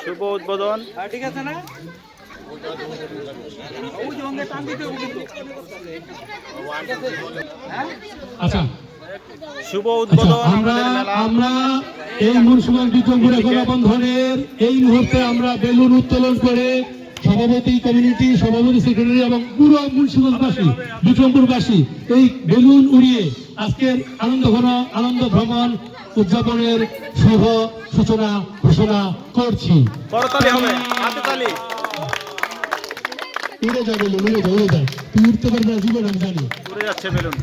শুভ উদ্বোধন। ঠিক আছে না? ওই যে অঙ্গে টান দিতে হবে কিন্তু। আচ্ছা। শুভ আচ্ছা উদ্বোধন আমরা আমরা এই বিক্রমপুর বন্ধনের এই মুহূর্তে আমরা বেলুন উত্তোলন করে সভাপতি কমিউনিটি সভাপতি সেক্রেটারি এবং পুরো মুন্সিপালবাসী বিক্রমপুরবাসী এই বেলুন উড়িয়ে আজকের আনন্দ ঘন আনন্দ ভ্রমণ উদযাপনের শুভ সূচনা ঘোষণা করছি। উড়ে যাবে উড়ে যাবে উড়ে যায় তুই উঠতে পারবে না জীবন আমি জানি। উড়ে যাচ্ছে বেলুন।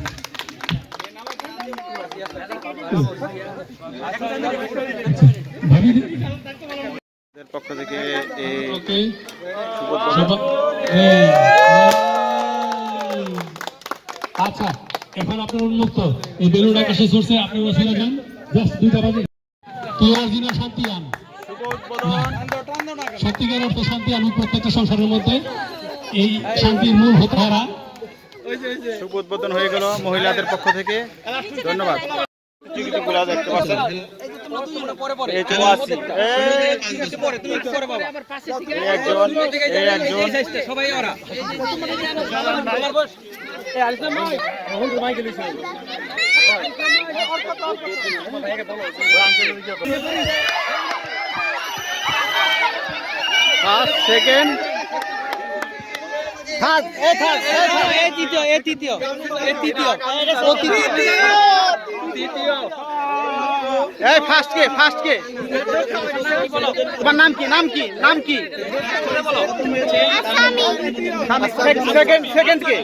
পক্ষ থেকে। আচ্ছা। এখন আপনার উন্মুক্ত। এই বেলুন আকাশে আপনি বসে যান জাস্ট দুইটা বাজে। শান্তি আন সত্যিকার অর্থে শান্তি আনুক প্রত্যেকটা সংসারের মধ্যে। এই শান্তির মূল হতে হারা শুভ উদ্বোধন হয়ে গেল মহিলাদের পক্ষ থেকে। ধন্যবাদ। দেখতে পাচ্ছেন এই তো আসছি। এই, এই একজন একজন। সবাই ওরা। ফার্স্ট সেকেন্ড থার্ড এ থার্ড এ তৃতীয় এ তৃতীয় এ তৃতীয়। তৃতীয়। এই ফার্স্ট কে ফার্স্ট কে? তোমার নাম কি নাম কি নাম কি? সেকেন্ড সেকেন্ড কে?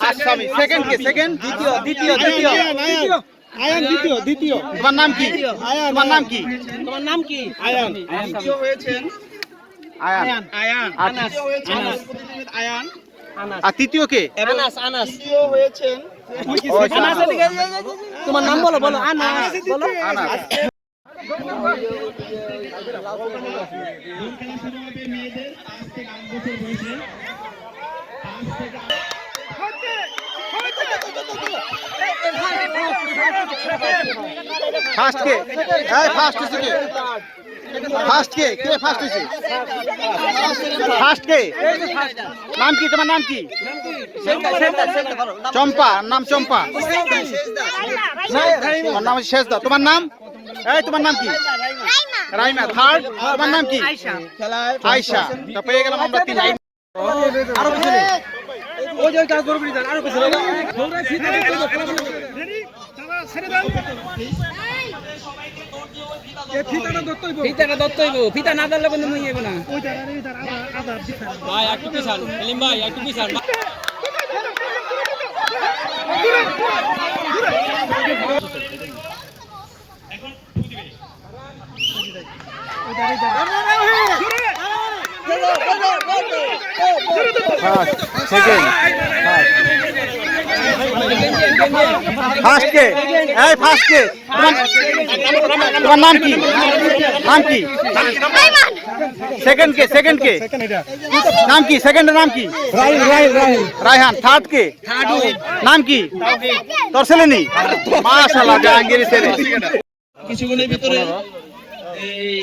আসামি সেকেন্ড কে সেকেন্ড দ্বিতীয় দ্বিতীয় দ্বিতীয় আয়ান দ্বিতীয় দ্বিতীয়। তোমার নাম কি? তোমার নাম কি? তোমার নাম কি? আয়ান। আয়ান। আর- আয়ান। আর তৃতীয় কে? আনাস আনাস। তোমার নাম বলো বলো আনাস বলো আনাস। ফার্স্ট কে এই ফার্স্ট হইছে কে ফার্স্ট কে কে ফার্স্ট হইছে ফার্স্ট কে নাম কি তোমার নাম কি চম্পা নাম চম্পা তোমার নাম শেষদা তোমার নাম? এই তোমার নাম কি? রাইমা। থার্ড তোমার নাম কি? আয়শা। তা পেয়ে গেলাম আমরা তিন আরও পিছনে ওই যে কাজ করবি আরও পিছনে ফিতাটা ফিতা না ধরলে কিন্তু মুই না। ভাই একটু পিছান। ভাই একটু পিছান। সেকেন্ড ফার্স্ট কে? এই ফার্স্ট কে? তোমার নাম কি? নাম কি? সেকেন্ড কে সেকেন্ড কে? নাম কি? সেকেন্ডের নাম কি? রায়হান। থার্ড কে? নাম কি? তোর ছেলে নি মাশাআল্লাহ জাহাঙ্গীর ছেলে। কিছুক্ষণের ভিতরে এই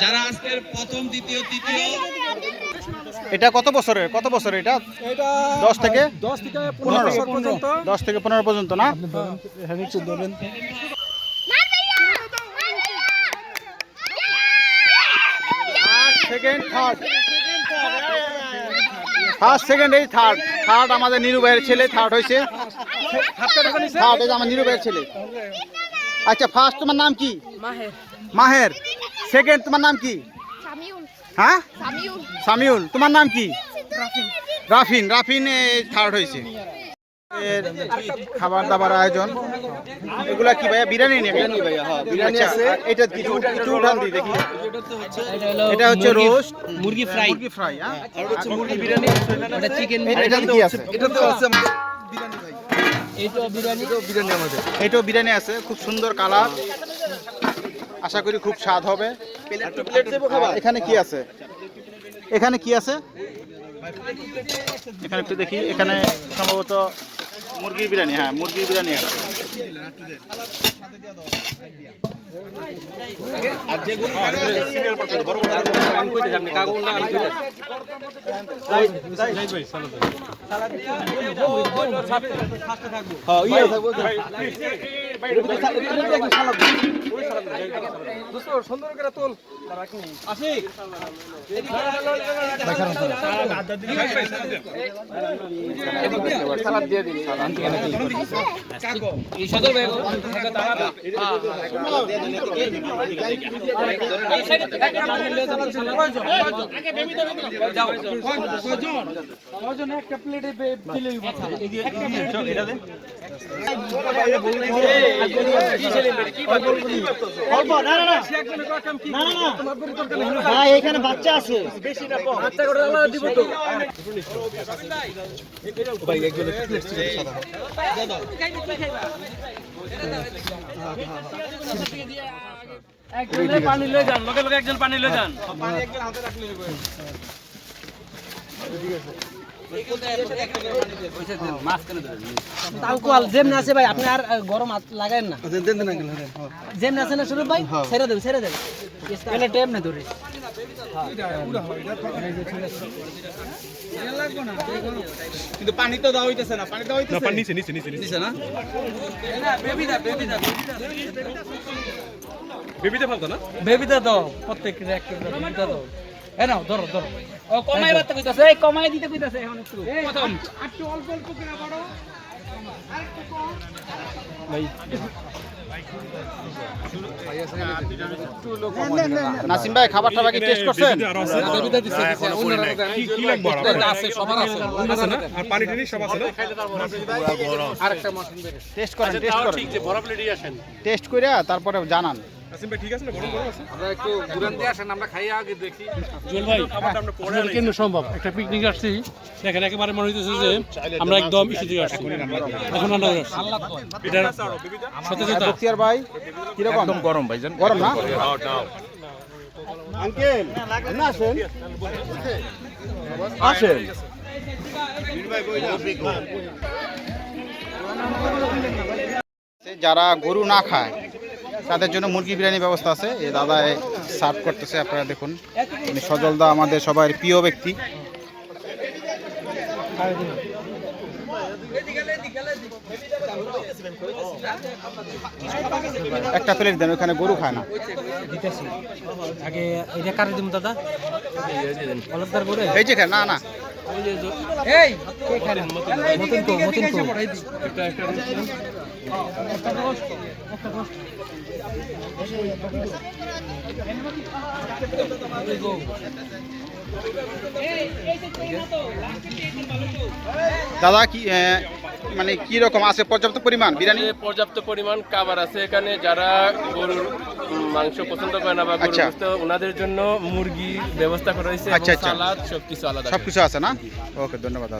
যারা আজকের প্রথম দ্বিতীয় তৃতীয় এটা কত বছরের? কত বছর এটা? দশ থেকে? দশ থেকে পনেরো পর্যন্ত। দশ থেকে পনেরো পর্যন্ত না? সেকেন্ড থার্ড ফার্স্ট সেকেন্ড এই থার্ড থার্ড আমাদের নিরু ভাইয়ের ছেলে থার্ড হয়েছে। থার্ড এই যে আমার নিরু ভাইয়ের ছেলে। আচ্ছা ফার্স্ট তোমার নাম কি? মাহের। মাহের। সেকেন্ড তোমার নাম কি? সামিউল। হ্যাঁ? সামিউল। তোমার নাম কি? রাফিন। রাফিন থার্ড হয়েছে। খাবার দাবার আয়োজন। এগুলা কি ভাইয়া বিরিয়ানি নাকি ভাইয়া হ্যাঁ বিরিয়ানি আছে। এটা কি একটু একটু উঠান দিই দেখি। এটা হচ্ছে রোস্ট। মুরগি ফ্রাই। মুরগি ফ্রাই হ্যাঁ। এটা চিকেন এটা কি আছে। এইটা বিরিয়ানি ভাই এটাও বিরিয়ানি? আমাদের। এটাও বিরিয়ানি আছে খুব সুন্দর কালার। আশা করি খুব স্বাদ হবে। আর এখানে কি আছে? এখানে কি আছে? এখানে একটু দেখি এখানে সম্ভবত মুরগির বিরিয়ানি হ্যাঁ মুরগির বিরিয়ানি আছে। সুন্দর করে তোল এখানে বাচ্চা আছে দিব তো একজনে পানি লয়ে যান লগে লগে একজন পানি যান আছে আপনি আর আহ, গরম হাত না। যেমনি আছে না শুরু ভাই ছেড়ে দেবে ছেড়ে দেবে টেম না ধরে কিন্তু পানি তো দেওয়া হইতেছে না পানি দেওয়া হইতেছে? দিছে না? বেবিটা দাও প্রত্যেক একটা বেবিটা দাও এ নাও ধরো ধরো। ও কমাই বাতে কইতাছে এই কমাই দিতে কইতাছে এখন একটু। প্রথম একটু অল্প অল্প করে বড় নাসিম ভাই খাবার টাবার কি টেস্ট করছেন টেস্ট করেন টেস্ট করেন। টেস্ট করে তারপরে জানান। কেন সম্ভব। একটা পিকনিক আসছি দেখেন একেবারে মনে হইতেছে যে আমরা একদম ইস্যু থেকে আসছি। এখন রান্না আসছি। এটা সত্যতা বক্তিয়ার ভাই একদম গরম ভাই গরম না? আঙ্কেল না আসেন। আসেন। যারা গরু না খায় তাদের জন্য মুরগি বিরিয়ানি ব্যবস্থা আছে। এই দাদা সার্ভ করতেছে আপনারা দেখুন। উনি সজল দা আমাদের সবার প্রিয় ব্যক্তি। একটা প্লেট দেন ওখানে গরু খায় না। দিতেছি। আগে এটা কারে দিমু দাদা। এই যে না না। এই মতন তো মতন তো। দাদা কি মানে কি রকম? আছে পর্যাপ্ত পরিমাণ বিরিয়ানি? পর্যাপ্ত পরিমাণ খাবার আছে এখানে। যারা গরুর মাংস পছন্দ করে না বা আচ্ছা। ওনাদের জন্য মুরগি ব্যবস্থা করা হয়েছে আচ্ছা, আচ্ছা। সালাদ সবকিছু আলাদা সব কিছু আছে না? ওকে ধন্যবাদ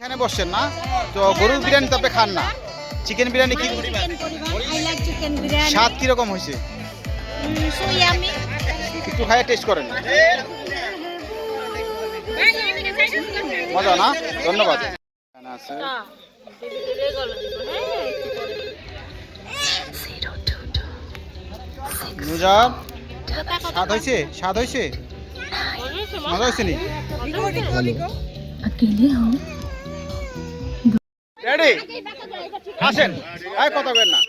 এখানে বসছেন না? তো গরুর বিরিয়ানি তো আপনি খান না? চিকেন বিরিয়ানি কি chicken I like chicken biryani স্বাদ কীরকম হয়েছে? সো ইয়ামি একটু খাইয়ে টেস্ট করেন। মজা না? ধন্যবাদ। নুজার স্বাদ হয়েছে? স্বাদ হয়েছে? মজা হয়েছে নি? রেডি আসেন। এই কথা বলেন না।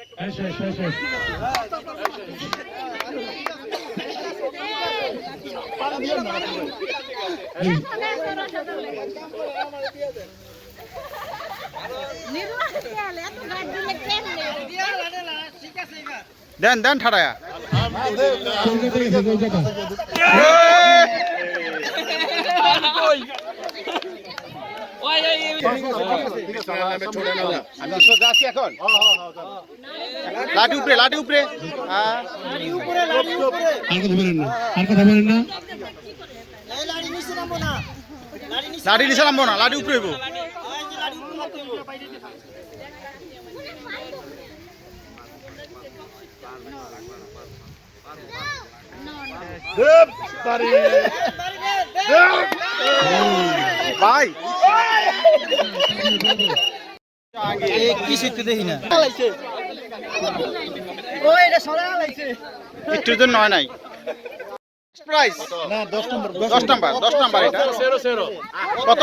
দেন দেন ঠাড়ায়া। এখন লাঠি উপরে লাঠি উপরে। আর কথা বলেন না লাঠি নিচে নামবো না, লাঠি উপরে হইবো। ভাই। কিছু একটু দেখি না? একটুর জন্য হয় নাই। প্রাইস না দশ নম্বর নাম্বার এটা কত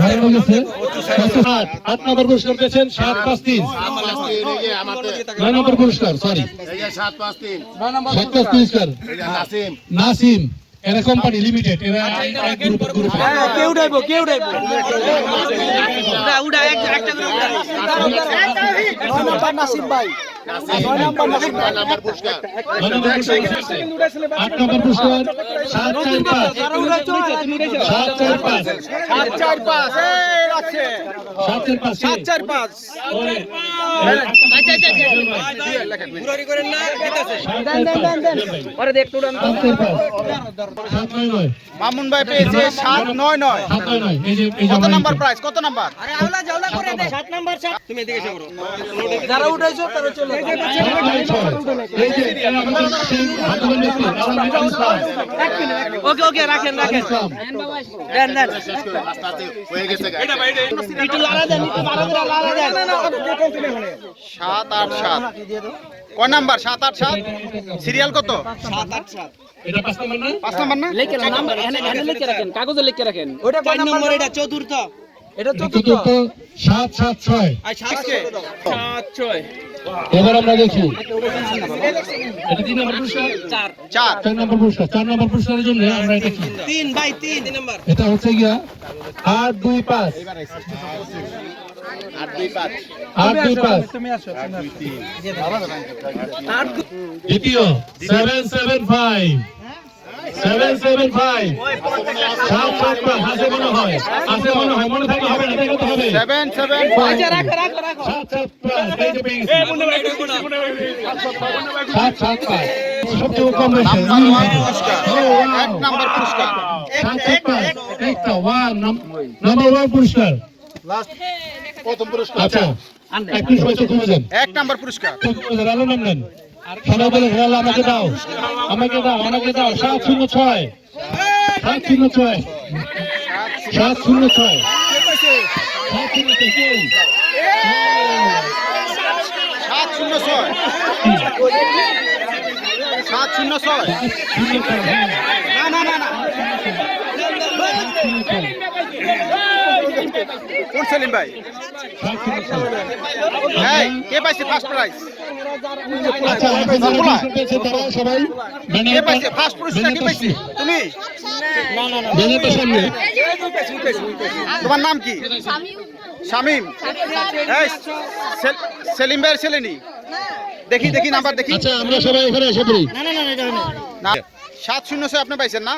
হয়ে পুরস্কার পেয়েছেন নম্বর সরি সাত পাঁচ পুরস্কার নাসিম এরা কোম্পানি লিমিটেড এরা এক গ্রুপ গ্রুপ কে উঠাইবো কে উঠাইবো উঠা উঠা এক একটা করে উঠা। নাসিম ভাই। নয় নম্বর পুরস্কার। আট নম্বর পুরস্কার। সাত চার পাঁচ। সাত চার পাঁচ। সাত চার পাঁচ। সাত চার পাঁচ। সাত চার পাঁচ। পরে দেখ সাত চার সাত নয়। নয় মামুন ভাই পেয়েছে সাত নয়। নয়। কত নাম্বার প্রাইস? কত নাম্বার? তুমি এদিকে যারা তারা চলে। ওকে ওকে রাখেন রাখেন। দেন দেন। সাত আট সাত। কয় নাম্বার? সাত আট সাত? সিরিয়াল কত? এটা পাঁচ নম্বর না? পাঁচ নাম্বার না? লিখে নাম্বার এখানে এখানে লিখে রাখেন কাগজে লিখে রাখেন। ওটা কয় নম্বর? এটা চতুর্থ। এটা চতুর্থ। সাত সাত ছয়। সাত ছয়। এবার আমরা দেখি। এটা তিন নম্বর পুরস্কার? চার। চার। চার নম্বর পুরস্কার। চার নম্বর পুরস্কারের জন্য আমরা এটা কি তিন বাই তিন তিন। এটা হচ্ছে গিয়া আট দুই পাঁচ। আট দুই পাঁচ। আট দুই পাঁচ। দ্বিতীয় seven seven five seven seven five সাত সাত পাঁচ। আছে মনে হয়। আছে মনে হয়। মনে থাকলে হবে না দেখাতে হবে। সেভেন সেভেন রাখো রাখো রাখো সাত সাত পাঁচ। এই যে পেয়ে সাত সাত পাঁচ। সবচেয়ে কম হয়েছে নাম্বার পুরস্কার। এক নাম্বার পুরস্কার। সাত সাত পাঁচ। একটা ওয়ান নাম্বার ওয়ান পুরস্কার। আচ্ছা একটু সময় কমে যান এক নাম্বার পুরস্কার। আলো নাম নেন। সবাই বলে হেলাল আমাকে দাও। আমাকে দাও আমাকে দাও। সাত শূন্য ছয়। সাত শূন্য ছয়। সাত শূন্য ছয়। সাত শূন্য ছয়। সাত শূন্য ছয়। সাত শূন্য ছয়। শূন্য ছয়, না না না না। শূন্য ছয়, কোন সেলিম ভাই। এই কে পাইছে ফার্স্ট প্রাইজ আচ্ছা কে পাইছে? ফার্স্ট পুরস্কার কে পাইছে? তুমি? তোমার নাম কি? শামিম। সেলিম ভাইয়ের ছেলে নি? দেখি দেখি নাম্বার দেখি। আচ্ছা আমরা সবাই এখানে এসে পড়ি। না। সাত শূন্য ছয় আপনি পাইছেন না?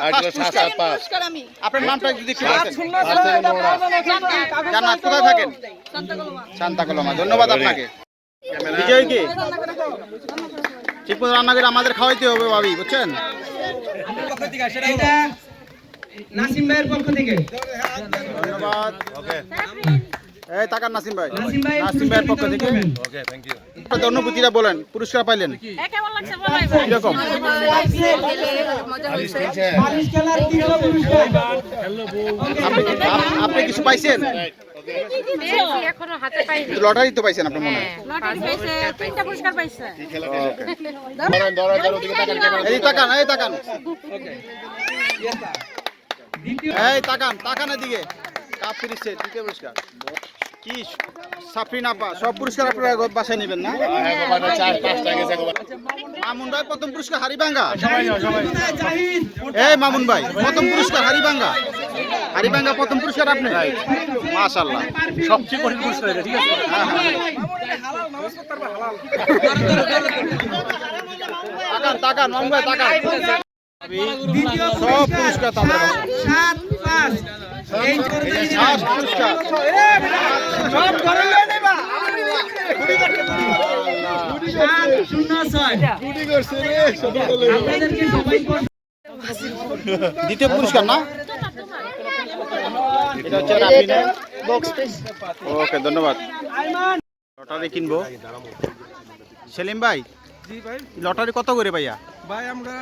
আপনার নামটা যদি জান্নাত কোথায় থাকেন? শান্তা কলমা। ধন্যবাদ আপনাকে। বিজয় কি? ঠিক মতো রান্না করে আমাদের খাওয়াইতে হবে ভাবি বুঝছেন? নাসিম ভাইয়ের পক্ষ থেকে। ধন্যবাদ। এই টাকার নাসিম ভাই। নাসিম ভাই নাসিম ভাইয়ের পক্ষ থেকে। আপনাদের অনুভূতিটা বলেন পুরস্কার পাইলেন। কেমন লাগছে বলাই পুরস্কার? আপনি আপ- আপনি কিছু পাইছেন? পেয়েছি, এখনও হাতে পাইনি লটারি তো পাইছেন আপনার মনে হয়? লটারি পাইছে তিনটা পুরস্কার পাইছে। এই তাকান এই তাকান। এই তাকান তাকান এদিকে। কাপ ফিরিচ্ছে দ্বিতীয় পুরস্কার। কি সাফরিন আপা সব পুরস্কার আপনারা বাসায় নেবেন না? মামুন ভাই প্রথম পুরস্কার হারিবাঙ্গা। এই মামুন ভাই প্রথম পুরস্কার হারিবাঙ্গা। হারিবাঙ্গা প্রথম পুরস্কার আপনি? মাশাল্লাহ সবচেয়ে কঠিন পুরস্কার ঠিক আছে? তাকান তাকান মামুন ভাই তাকান। সব পুরস্কার তাদের দ্বিতীয় পুরস্কার না? এটা হচ্ছে ওকে ধন্যবাদ। লটারি কিনবো। সেলিম ভাই। লটারি কত করে ভাইয়া? ভাই আমরা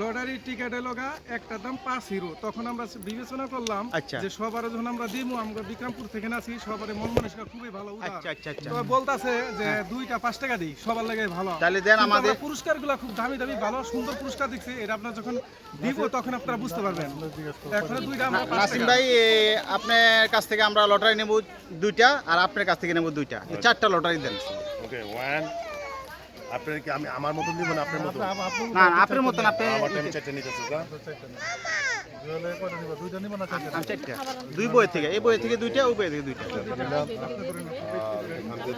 লটারির টিকিট এলো গা একটা দাম পাঁচ হিরো তখন আমরা বিবেচনা করলাম আচ্ছা। যে সবার যখন আমরা দিমু আমরা বিক্রমপুর থেকে নাছি সবার মন মানসিকতা খুবই ভালো আচ্ছা আচ্ছা আচ্ছা। তো বলতাছে যে দুইটা পাঁচ টাকা দিই সবার লাগে ভালো। তাহলে দেন আমাদের পুরস্কারগুলা খুব দামি দামি ভালো সুন্দর পুরস্কার দিচ্ছে এটা আপনার যখন দিব তখন আপনারা বুঝতে পারবেন। এখন দুইটা আমরা পাঁচ নাসিম ভাই আপনার কাছ থেকে আমরা লটারি নেব দুইটা আর আপনার কাছ থেকে নেব দুইটা। চারটা লটারি দেন। ওকে ওয়ান আপনার কি আমি আমার মতন দিব না আপনার মতন? না না, আপনার মতন আপনি আমার টাইম চারটে নিতেছে না আমি দুই বই থেকে এই বই থেকে দুইটা ওই বই থেকে দুইটা। দুটো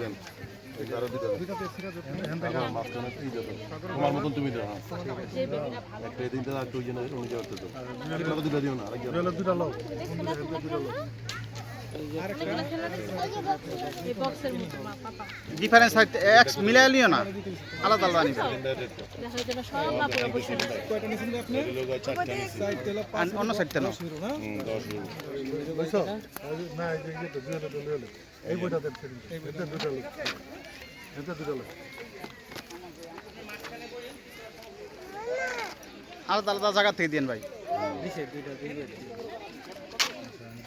তোমার মতন তুমি দাও একটা দিন দাও আর দুইজন উনি করতে দাও। না দুটো লাও। ডিফারেন্স এক্স মিলাই নিও না, আলাদা আলাদা অন্য সাইডটা নাও। হিরো না হুম 10 ইউরো আলাদা আলাদা জায়গা থেকে দিন ভাই।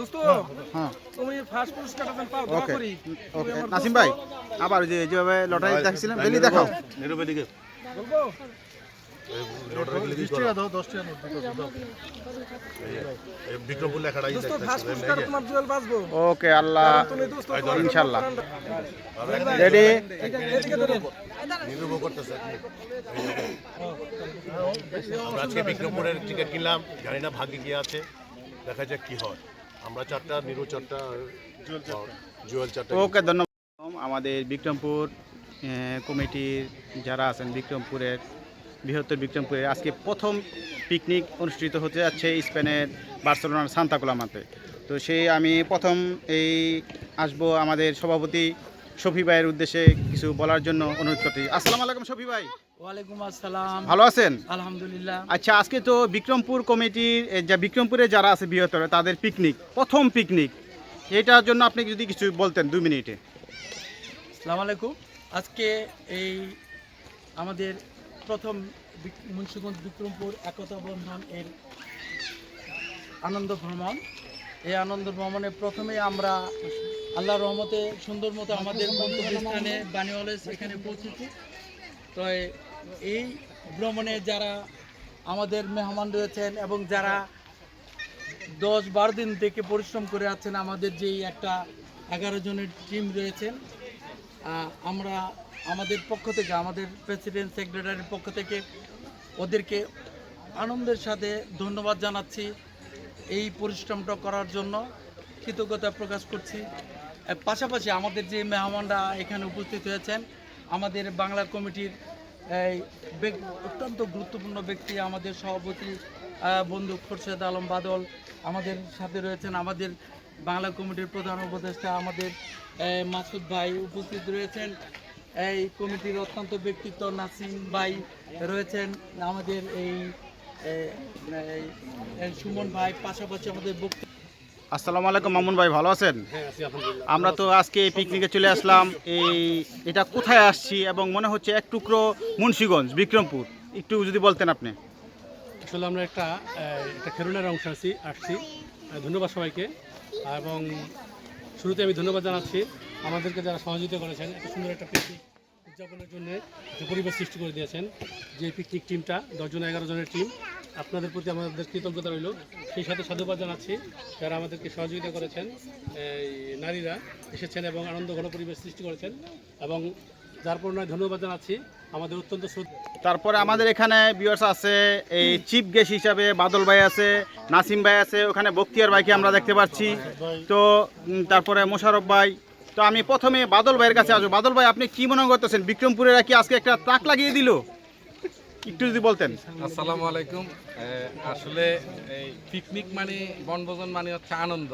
দোস্ত হ্যাঁ তুমি ফার্স্ট পুরস্কারটা যেন পাও দোয়া ওকে করি। ওকে নাসিম ভাই আবার যে যেভাবে লটারি দেখছিলাম ডেলি দেখাও। নিরবে দিকে বলব বিক্রমপুর লেখাটাই দোস্ত ফার্স্ট পুরস্কার তোমার জুয়েল বাজবো। ওকে আল্লাহ ইনশাল্লাহ রেডি আজকে বিক্রমপুরের টিকিট কিনলাম জানি না ভাগ্যে কি আছে দেখা যাক কি হয়। আমরা চারটা নিরু চারটা জুয়েল চারটা। ওকে ধন্যবাদ। আমাদের বিক্রমপুর কমিটির যারা আছেন বিক্রমপুরের বৃহত্তর বিক্রমপুরে আজকে প্রথম পিকনিক অনুষ্ঠিত হতে যাচ্ছে স্পেনের বার্সেলোনার সান্তাকুলামাতে তো সেই আমি প্রথম এই আসব আমাদের সভাপতি শফি ভাইয়ের উদ্দেশ্যে কিছু বলার জন্য অনুরোধ করতে। আসসালামু আলাইকুম শফি ভাই। ওয়ালাইকুম আসসালাম। ভালো আছেন? আলহামদুলিল্লাহ। আচ্ছা আজকে তো বিক্রমপুর কমিটির যা বিক্রমপুরে যারা আছে বৃহত্তর তাদের পিকনিক প্রথম পিকনিক এটার জন্য আপনি যদি কিছু বলতেন দু মিনিটে। আসসালামু আলাইকুম। আজকে এই আমাদের প্রথম মুন্সিগঞ্জ বিক্রমপুর একতা বন্ধন এর আনন্দ ভ্রমণ। এই আনন্দ ভ্রমণে প্রথমে আমরা আল্লাহর রহমতে সুন্দর মতো আমাদের গন্তব্যস্থানে বানিওয়ালেস এখানে পৌঁছেছি। তো এই ভ্রমণে যারা আমাদের মেহমান রয়েছেন এবং যারা দশ বারো দিন থেকে পরিশ্রম করে আছেন, আমাদের যেই একটা এগারো জনের টিম রয়েছেন আমরা আমাদের পক্ষ থেকে, আমাদের প্রেসিডেন্ট সেক্রেটারির পক্ষ থেকে ওদেরকে আনন্দের সাথে ধন্যবাদ জানাচ্ছি এই পরিশ্রমটা করার জন্য। কৃতজ্ঞতা প্রকাশ করছি। পাশাপাশি আমাদের যে মেহমানরা এখানে উপস্থিত হয়েছেন, আমাদের বাংলা কমিটির এই অত্যন্ত গুরুত্বপূর্ণ ব্যক্তি আমাদের সভাপতি বন্ধু খোরশেদ আলম বাদল আমাদের সাথে রয়েছেন। আমাদের বাংলা কমিটির প্রধান উপদেষ্টা আমাদের মাসুদ ভাই উপস্থিত রয়েছেন। এই কমিটির অত্যন্ত ব্যক্তিত্ব নাসিম ভাই রয়েছেন। আমাদের এই সুমন ভাই পাশাপাশি আমাদের বক্তব্য আসসালামু আলাইকুম মামুন ভাই ভালো আছেন? আমরা তো আজকে এই পিকনিকে চলে আসলাম। এই এটা কোথায় আসছি এবং মনে হচ্ছে এক টুকরো মুন্সিগঞ্জ বিক্রমপুর। একটু যদি বলতেন আপনি। আসলে আমরা একটা একটা খেরুনের অংশ আছি আসছি। ধন্যবাদ সবাইকে। এবং শুরুতে আমি ধন্যবাদ জানাচ্ছি। আমাদেরকে যারা সহযোগিতা করেছেন এত সুন্দর একটা পিকনিক উদযাপনের জন্য যে পরিবেশ সৃষ্টি করে দিয়েছেন, যে পিকনিক টিমটা দশজন এগারো জনের টিম আপনাদের প্রতি আমাদের কৃতজ্ঞতা রইল। সেই সাথে সাধুবাদ জানাচ্ছি যারা আমাদেরকে সহযোগিতা করেছেন নারীরা এসেছেন এবং আনন্দ ঘন পরিবেশ সৃষ্টি করেছেন এবং যার পরিণয় ধন্যবাদ জানাচ্ছি আমাদের অত্যন্ত তারপরে আমাদের এখানে বিয়ার্স আছে, এই চিফ গেস্ট হিসাবে বাদল ভাই আছে, নাসিম ভাই আছে, ওখানে বক্তিয়ার ভাইকে আমরা দেখতে পাচ্ছি। তো তারপরে মোশারফ ভাই তো আমি প্রথমে বাদল ভাইয়ের কাছে আসব। বাদল ভাই, আপনি কি মনে করতেছেন? বিক্রমপুরের কি আজকে একটা ট্রাক লাগিয়ে দিল? একটু যদি বলতেন। আসসালামু আলাইকুম। আসলে এই পিকনিক মানে বনভোজন মানে হচ্ছে আনন্দ।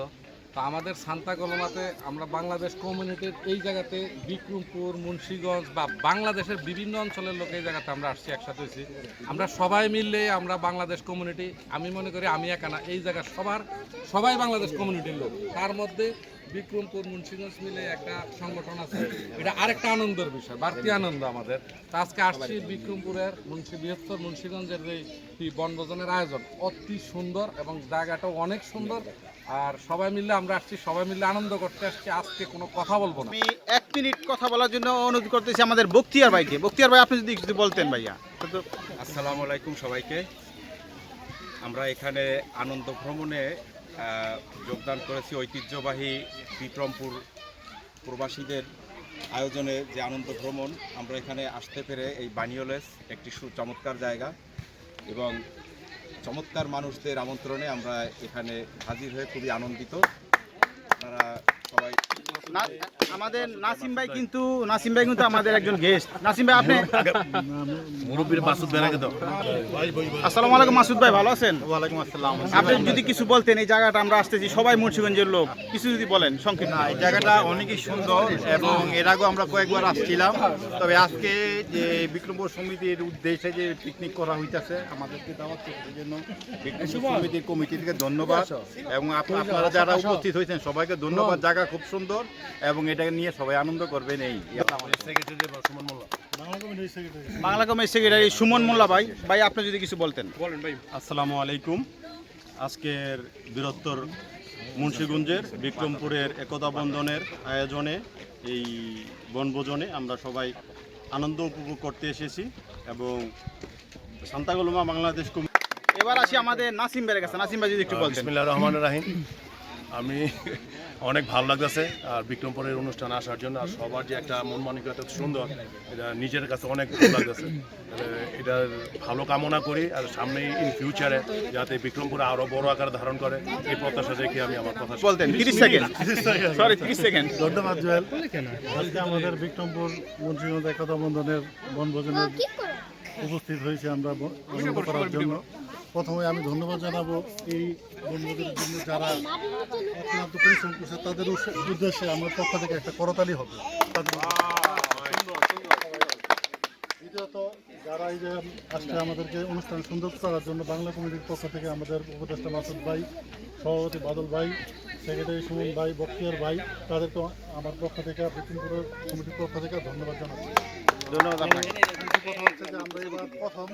তো আমাদের সান্তা কলমাতে আমরা বাংলাদেশ কমিউনিটির এই জায়গাতে বিক্রমপুর, মুন্সিগঞ্জ বা বাংলাদেশের বিভিন্ন অঞ্চলের লোক এই জায়গাতে আমরা আসছি, একসাথে হয়েছি। আমরা সবাই মিললে আমরা বাংলাদেশ কমিউনিটি আমি মনে করি আমি একা না, এই জায়গার সবার, সবাই বাংলাদেশ কমিউনিটির লোক। তার মধ্যে বিক্রমপুর মুন্সিগঞ্জ মিলে একটা সংগঠন আছে। এটা আরেকটা আনন্দের বিষয় বাড়তি আনন্দ আমাদের। তা আজকে আসছি বিক্রমপুরের মুন্সি বৃহত্তর মুন্সিগঞ্জের যে এই বনভোজনের আয়োজন। অতি সুন্দর এবং জায়গাটাও অনেক সুন্দর। আর সবাই মিলে আমরা আসছি সবাই মিলে আনন্দ করতে আসছি। আজকে কোনো কথা বলব না। আমি এক মিনিট কথা বলার জন্য অনুরোধ করতেছি আমাদের বক্তিয়ার ভাইকে। বক্তিয়ার ভাই আপনি যদি কিছু বলতেন ভাইয়া। তো আসসালামু আলাইকুম সবাইকে। আমরা এখানে আনন্দ ভ্রমণে যোগদান করেছি ঐতিহ্যবাহী বিক্রমপুর প্রবাসীদের আয়োজনে যে আনন্দ ভ্রমণ। আমরা এখানে আসতে পেরে এই বানিওলেস একটি চমৎকার জায়গা এবং চমৎকার মানুষদের আমন্ত্রণে আমরা এখানে হাজির হয়ে খুবই আনন্দিত। আপনারা সবাই আমাদের নাসিম ভাই কিন্তু নাসিম ভাই কিন্তু আমাদের একজন গেস্ট নাসিম ভাই আপনি মুরব্বীর মাসুদ দাও। আসসালামু আলাইকুম মাসুদ ভাই ভালো আছেন? ওয়ালাইকুম আসসালাম আপনি যদি কিছু বলতেন এই জায়গাটা আমরা আসতেছি সবাই মুন্সিগঞ্জের লোক কিছু যদি বলেন সংক্ষিপ্ত। এই জায়গাটা অনেকই সুন্দর এবং এর আগেও আমরা কয়েকবার আসছিলাম। তবে আজকে যে বিক্রমপুর সমিতির উদ্দেশ্যে যে পিকনিক করা হইতেছে আমাদেরকে দাওয়াত করার জন্য বিক্রমপুর সমিতির কমিটি থেকে ধন্যবাদ। এবং আপ- আপনারা যারা উপস্থিত হয়েছেন সবাইকে ধন্যবাদ। জায়গা খুব সুন্দর। এবং এটাকে নিয়ে সবাই আনন্দ করবেন এই সুমন মোল্লা বাংলা কমিটির সেক্রেটারি সুমন মোল্লা ভাই। ভাই আপনি যদি কিছু বলতেন। বলেন ভাই। আসসালামু আলাইকুম। আজকের বীরত্তর মুন্সীগঞ্জের বিক্রমপুরের একতা বন্ধনের আয়োজনে এই বনভোজনে আমরা সবাই আনন্দ উপভোগ করতে এসেছি এবং সান্তাগলমা বাংলাদেশ কমি- এবার আসি আমাদের নাসিম ভাইয়ের কাছে। নাসিম ভাই যদি একটু বলতেন। বিসমিল্লাহ রহমান রাহিম। আমি অনেক ভালো লাগতেছে আর বিক্রমপুরের অনুষ্ঠান আসার জন্য আর সবার যে একটা মন মানসিকতা সুন্দর এটা নিজের কাছে অনেক ভালো লাগতেছে। এটার ভালো কামনা করি আর সামনে ইন ফিউচারে যাতে বিক্রমপুরে আরও বড় আকার ধারণ করে এই প্রত্যাশা রেখে আমি আমার কথা বলতেন তিরিশ সেকেন্ড। সরি তিরিশ সেকেন্ড। ধন্যবাদ জুয়েল। আজকে আমাদের বিক্রমপুর মুন্সিগঞ্জ একতা বন্ধনের বনভোজনের উপস্থিত হয়েছে আমরা করার জন্য। প্রথমে আমি ধন্যবাদ জানাব এই বনভোজনের জন্য যারা অক্লান্ত পরিশ্রম করছে, তাদের উদ্দেশ্যে আমার পক্ষ থেকে একটা করতালি হবে। দ্বিতীয়ত, যারা এই যে আজকে অনুষ্ঠান সুন্দর জন্য বাংলা পক্ষ থেকে আমাদের ভাই, সভাপতি বাদল ভাই আমার পক্ষ থেকে কমিটির পক্ষ থেকে ধন্যবাদ জানাচ্ছি। ধন্যবাদ কথা হচ্ছে যে আমরা এবার প্রথম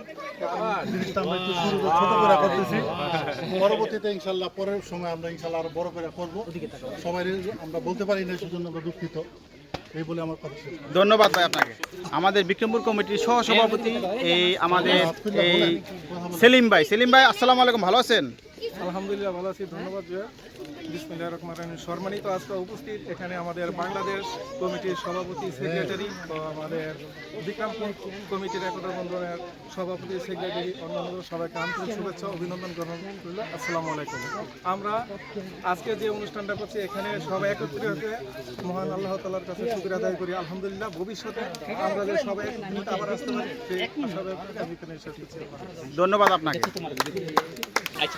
জিনিসটা আমরা একটু শুরু ছোট করে করতেছি। পরবর্তীতে ইনশাল্লাহ পরের সময় আমরা ইনশাল্লাহ আরও বড় করে করব। সবাই আমরা বলতে পারি না সেজন্য আমরা দুঃখিত। এই বলে আমার কথা ধন্যবাদ ভাই আপনাকে। আমাদের বিক্রমপুর কমিটির সহ সভাপতি এই আমাদের এই সেলিম ভাই। সেলিম ভাই আসসালামু আলাইকুম ভালো আছেন? আলহামদুলিল্লাহ ভালো আছি ধন্যবাদ জয়া। বিসমিল্লাহ রহমান রহিম। সম্মানিত আজকে উপস্থিত এখানে আমাদের বাংলাদেশ কমিটির সভাপতি সেক্রেটারি ও আমাদের বিক্রমপুর কমিটির একতা বন্ধনের সভাপতি সেক্রেটারি অন্যান্য সবাইকে আন্তরিক শুভেচ্ছা অভিনন্দন গ্রহণ করল আসসালামু আলাইকুম। আমরা আজকে যে অনুষ্ঠানটা করছি এখানে সবাই একত্রিত হয়ে মহান আল্লাহ তালার কাছে শুক্র আদায় করি। আলহামদুলিল্লাহ ভবিষ্যতে আমরা যে সবাই একত্রিত আবার আসতে পারি সেই আশা ব্যক্ত আমি এখানে ধন্যবাদ আপনাকে। ঠিক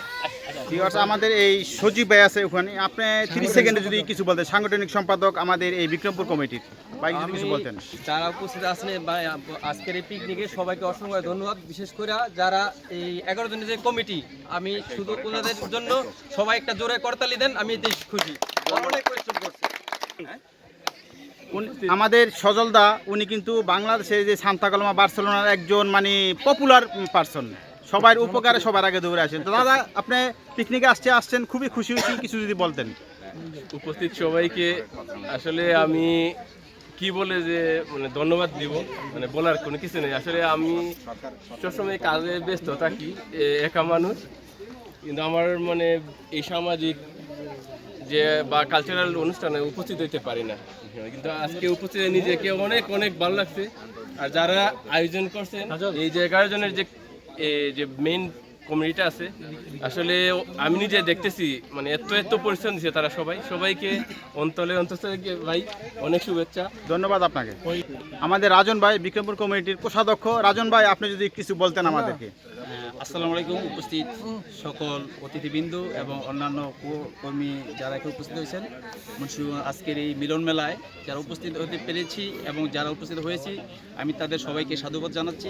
আমাদের এই সজীব ভাই আছে ওখানে। আপনি তিরিশ সেকেন্ডে যদি কিছু বলতেন সাংগঠনিক সম্পাদক আমাদের এই বিক্রমপুর কমিটির। ভাই যদি কিছু বলতেন। যারা উপস্থিত আছেন আজকের এই পিকনিকে সবাইকে অসংখ্য ধন্যবাদ। বিশেষ করে যারা এই এগারো জনের যে কমিটি আমি শুধু ওনাদের জন্য সবাই একটা জোরে করতালি দেন আমি এতে খুশি। অনেক পরিশ্রম করছে। আমাদের সজলদা উনি কিন্তু বাংলাদেশে যে সান্তাকলমা বার্সেলোনার একজন মানে পপুলার পার্সন সবার উপকারে সবার আগে দৌড়ে আসেন। তো দাদা আপনি পিকনিকে আসছে আসছেন খুবই খুশি হয়েছি কিছু যদি বলতেন। উপস্থিত সবাইকে আসলে আমি কি বলে যে মানে ধন্যবাদ দিব মানে বলার কোনো কিছু নেই। আসলে আমি সবসময় কাজে ব্যস্ত থাকি এ, একা মানুষ। কিন্তু আমার মানে এই সামাজিক যে বা কালচারাল অনুষ্ঠানে উপস্থিত হইতে পারি না। কিন্তু আজকে উপস্থিত নিজেকে অনেক অনেক ভালো লাগছে। আর যারা আয়োজন করছেন এই যে এগারো জনের যে যে মেইন কমিউনিটি আছে আসলে আমি নিজে দেখতেছি মানে এত এত পরিশ্রম দিচ্ছে তারা সবাই। সবাইকে অন্তলে অন্তস্থলে ভাই অনেক শুভেচ্ছা। ধন্যবাদ আপনাকে। আমাদের রাজন ভাই বিক্রমপুর কমিউনিটির কোষাধ্যক্ষ। রাজন ভাই আপনি যদি কিছু বলতেন আমাদেরকে। আসসালামু আলাইকুম। উপস্থিত সকল অতিথিবৃন্দ এবং অন্যান্য কর্মী যারা এখানে উপস্থিত হয়েছেন। আজকের এই মিলন মেলায় যারা উপস্থিত হতে পেরেছি এবং যারা উপস্থিত হয়েছি, আমি তাদের সবাইকে সাধুবাদ জানাচ্ছি।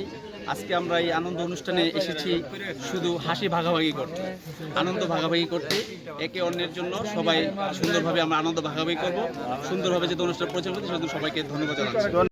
আজকে আমরা এই আনন্দ অনুষ্ঠানে এসেছি শুধু হাসি ভাগাভাগি করতে, আনন্দ ভাগাভাগি করতে। একে অন্যের জন্য সবাই সুন্দরভাবে আমরা আনন্দ ভাগাভাগি করব। সুন্দরভাবে যে অনুষ্ঠান পরিচালনা সেজন্য সবাইকে ধন্যবাদ জানাচ্ছি।